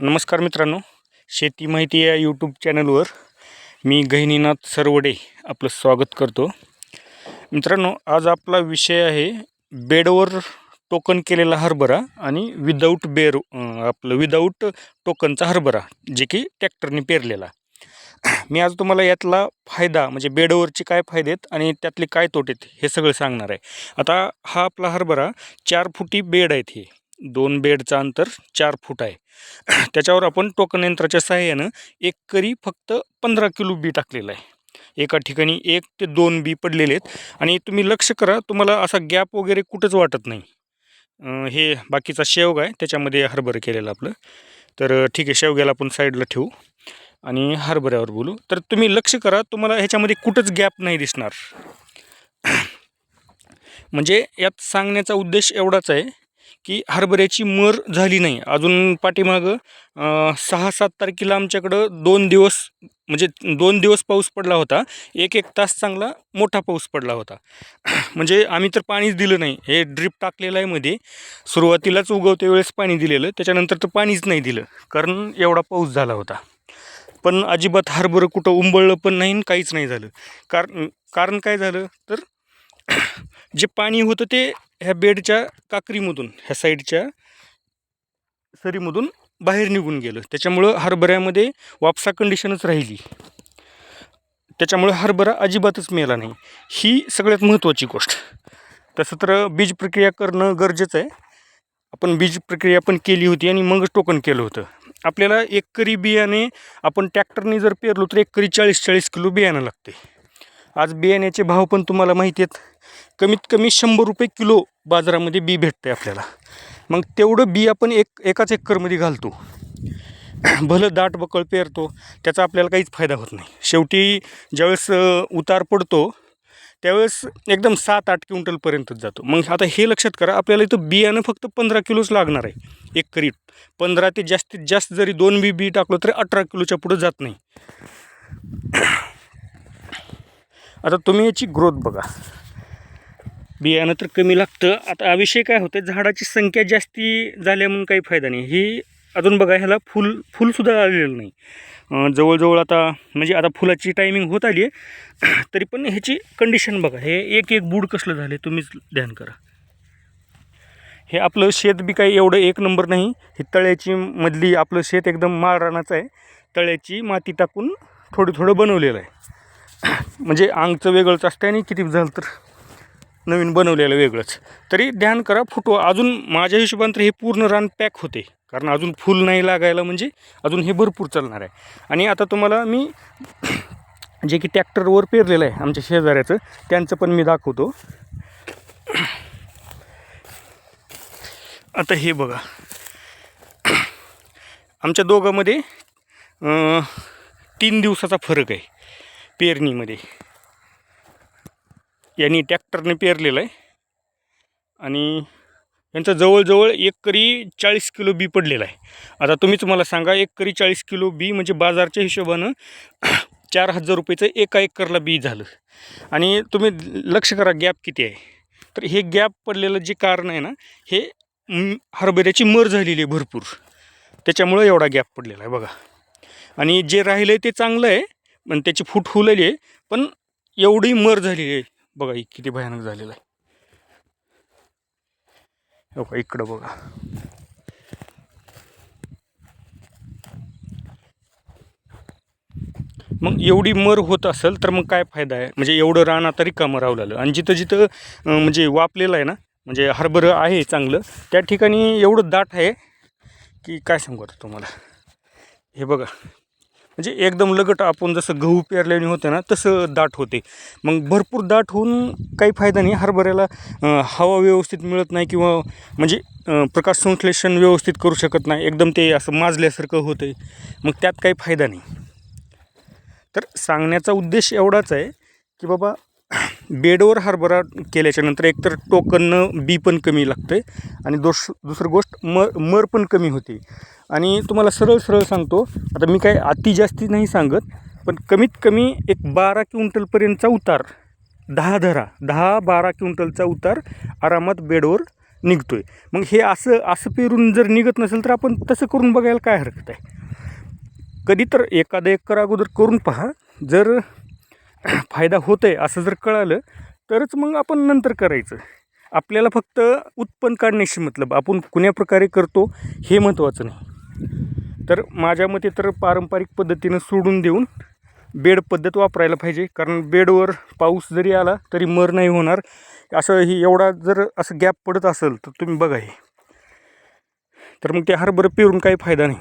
नमस्कार मित्रांनो. शेती माहिती या यूट्यूब चॅनलवर मी गहिनीनाथ सरवडे आपलं स्वागत करतो. मित्रांनो आज आपला विषय आहे बेडवर टोकन केलेला हरभरा आणि विदाऊट बेर आपलं विदाऊट टोकनचा हरभरा जे की ट्रॅक्टरने पेरलेला. मी आज तुम्हाला यातला फायदा म्हणजे बेडवरचे काय फायदे आहेत आणि त्यातले काय तोटे आहेत हे सगळं सांगणार आहे. आता हा आपला हरभरा चार फुटी बेड आहेत हे. दोन बेडचं अंतर चार फूट आहे. त्याच्यावर आपण टोकन यंत्राच्या सहाय्यानं एक करी फक्त पंधरा किलो बी टाकलेलं आहे. एका ठिकाणी एक ते दोन बी पडलेले आहेत. आणि तुम्ही लक्ष करा तुम्हाला असा गॅप वगैरे कुठंच वाटत नाही. हे बाकीचा शेवगा आहे त्याच्यामध्ये हरभरं केलेलं आपलं. तर ठीक आहे शेवग्याला आपण साईडला ठेवू. आणि हरभऱ्यावर बोलू. तर तुम्ही लक्ष करा तुम्हाला ह्याच्यामध्ये कुठंच गॅप नाही दिसणार. म्हणजे यात सांगण्याचा उद्देश एवढाच आहे की हरभऱ्याची मर झाली नाही. अजून पाठीमागं सहा सात तारखेला आमच्याकडं दोन दिवस म्हणजे दोन दिवस पाऊस पडला होता. एक एक तास चांगला मोठा पाऊस पडला होता. म्हणजे आम्ही तर पाणीच दिलं नाही. हे ड्रीप टाकलेलं आहे मध्ये. सुरुवातीलाच उगवते वेळेस पाणी दिलेलं त्याच्यानंतर तर पाणीच नाही दिलं. कारण एवढा पाऊस झाला होता. पण अजिबात हरभरं कुठं उंबळलं पण नाही आणि काहीच नाही झालं. कारण कारण काय झालं तर जे पाणी होतं ते ह्या बेडच्या काकरीमधून ह्या साईडच्या सरीमधून बाहेर निघून गेलं. त्याच्यामुळं हरभऱ्यामध्ये वापसा कंडिशनच राहिली. त्याच्यामुळे हरभरा अजिबातच मेला नाही. ही सगळ्यात महत्त्वाची गोष्ट. तसं तर बीज प्रक्रिया करणं गरजेचं आहे. आपण बीज प्रक्रिया पण केली होती आणि मगच टोकन केलं होतं. आपल्याला एक करी बियाणे आपण ट्रॅक्टरने जर पेरलो तर एकरी चाळीस चाळीस किलो बियाणं लागते. आज बियाण्याचे भाव पण तुम्हाला माहिती आहेत. कमीत कमी शंभर रुपये किलो बाजारामध्ये बी भेटते आपल्याला. मग तेवढं बी आपण एक एकाच एकरमध्ये घालतो. भलं दाट बकळ पेरतो त्याचा आपल्याला काहीच फायदा होत नाही. शेवटी ज्यावेळेस उतार पडतो त्यावेळेस एकदम सात आठ क्विंटलपर्यंतच जातो. मग आता हे लक्षात करा आपल्याला इथं बियाणं फक्त पंधरा किलोच लागणार आहे एक करीट पंधरा ते जास्तीत जास्त जरी दोन बी बी टाकलं तरी अठरा किलोच्या पुढं जात नाही. आता तुम्ही याची ग्रोथ बघा. बियाणं तर कमी लागतं. आता विषय काय होतं झाडाची संख्या जास्ती झाल्या म्हणून काही फायदा नाही. ही अजून बघा ह्याला फुल फुलसुद्धा आलेलं नाही. जवळजवळ आता म्हणजे आता फुलाची टायमिंग होत आली आहे. तरी पण ह्याची कंडिशन बघा हे एक एक बूड कसलं झाले तुम्हीच ध्यान करा. हे आपलं शेत बी काही एवढं एक नंबर नाही. ही तळ्याची मधली आपलं शेत एकदम माळरानाचं आहे. तळ्याची माती टाकून थोडं थोडं बनवलेलं आहे. म्हणजे अंगचं वेगळंच असतं आणि किती झालं तर. नवीन बनवलेलं वेगळंच. तरी ध्यान करा फुटवा. अजून माझ्या हिशोबानं तर हे पूर्ण रान पॅक होते. कारण अजून फुल नाही लागायला म्हणजे अजून हे भरपूर चालणार आहे. आणि आता तुम्हाला मी जे की ट्रॅक्टरवर पेरलेलं आहे आमच्या शेजाऱ्याचं त्यांचं पण मी दाखवतो. आता हे बघा. आमच्या दोघांमध्ये तीन दिवसाचा फरक आहे पेरणीमध्ये. यांनी ट्रॅक्टरने पेरलेलं आहे. आणि यांचं जवळजवळ एक करी चाळीस किलो बी पडलेलं आहे. आता तुम्हीच मला सांगा एक करी चाळीस किलो बी म्हणजे बाजारच्या हिशोबानं चार हजार रुपयेचं एका एकरला बी झालं. आणि तुम्ही लक्ष करा गॅप किती आहे. तर हे गॅप पडलेलं जे कारण आहे ना हे हरभऱ्याची मर झालेली आहे भरपूर. त्याच्यामुळं एवढा गॅप पडलेला आहे बघा. आणि जे राहिलं आहे ते चांगलं आहे पण त्याची फूट फुलेली आहे पण एवढी मर झालेली आहे. बघा एक किती भयानक झालेलं आहे. हो इकडं बघा. मग एवढी मर होत असेल तर मग काय फायदा आहे? म्हणजे एवढं रान आता रिकामं लागलं? आणि जिथं जिथं म्हणजे वापलेलं आहे ना म्हणजे हरभरं आहे चांगलं त्या ठिकाणी एवढं दाट आहे की काय सांगू आता तुम्हाला? हे बघा. म्हणजे एकदम लगट आपण जसं गहू पेरल्याने होतं ना तसं दाट होते. मग भरपूर दाट होऊन काही फायदा नाही. हरभऱ्याला हवा व्यवस्थित मिळत नाही किंवा म्हणजे प्रकाश संश्लेषण व्यवस्थित करू शकत नाही. एकदम ते असं माजल्यासारखं होतं आहे मग त्यात काही फायदा नाही. तर सांगण्याचा उद्देश एवढाच आहे की बाबा बेडवर हरभरा केल्याच्यानंतर एकतर टोकनं बी पण कमी लागतं आहे आणि दोष दुसरं गोष्ट मर मर पण कमी होते. आणि तुम्हाला सरळ सरळ सांगतो आता मी काय अति जास्ती नाही सांगत पण कमीत कमी एक बारा क्विंटलपर्यंतचा उतार दहा धरा दहा बारा क्विंटलचा उतार आरामात बेडवर निघतो आहे मग हे असं असं पेरून जर निघत नसेल तर आपण तसं करून बघायला काय हरकत आहे? कधी तर एखादा एकर अगोदर करून पहा. जर फायदा होत आहे असं जर कळालं तरच मग आपण नंतर करायचं. आपल्याला फक्त उत्पन्न काढण्याशी मतलब आपण कुण्या प्रकारे करतो हे महत्त्वाचं नाही. तर माझ्या मते तर पारंपरिक पद्धतीनं सोडून देऊन बेड पद्धत वापरायला पाहिजे. कारण बेडवर पाऊस जरी आला तरी मर नाही होणार. असं ही एवढा जर असं गॅप पडत असेल तर तुम्ही बघा हे. तर मग ते हरभरं पेरून काही फायदा नाही.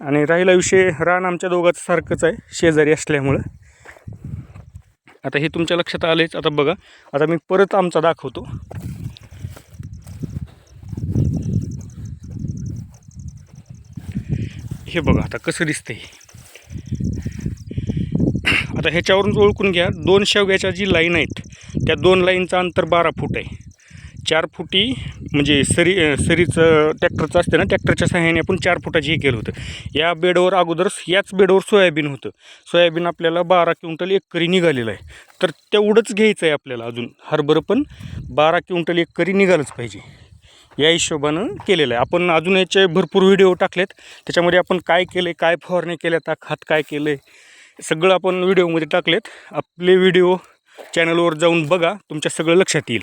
आणि राहिला विषय रान आमच्या दोघांचं सारखंच आहे. शेजारी असल्यामुळं. आता हे तुमच्या लक्षात आलेच. आता बघा. आता मी परत आमचा दाखवतो. हे बघा आता कसं दिसतंय. आता ह्याच्यावरून ओळखून घ्या. दोन शेवग्याच्या जी लाईन आहेत त्या दोन लाईनचं अंतर बारा फूट आहे. चार फुटी म्हणजे सरी सरीचं ट्रॅक्टरचं असतं ना ट्रॅक्टरच्या सहाय्याने आपण चार फुटाची हे केलं होतं. या बेडवर अगोदर याच बेडवर सोयाबीन होतं. सोयाबीन आपल्याला बारा क्विंटल एकरी निघालेलं आहे. तर तेवढंच घ्यायचं आहे आपल्याला अजून. हरभरं पण बारा क्विंटल एकरी निघालंच पाहिजे. या हिशोबानं केलेलं आहे. आपण अजून याचे भरपूर व्हिडिओ टाकलेत. त्याच्यामध्ये आपण काय केलं आहे काय फवारणी केल्या त्या खात काय केलं आहे सगळं आपण व्हिडिओमध्ये टाकलेत. आपले व्हिडिओ चॅनलवर जाऊन बघा. तुमच्या सगळं लक्षात येईल.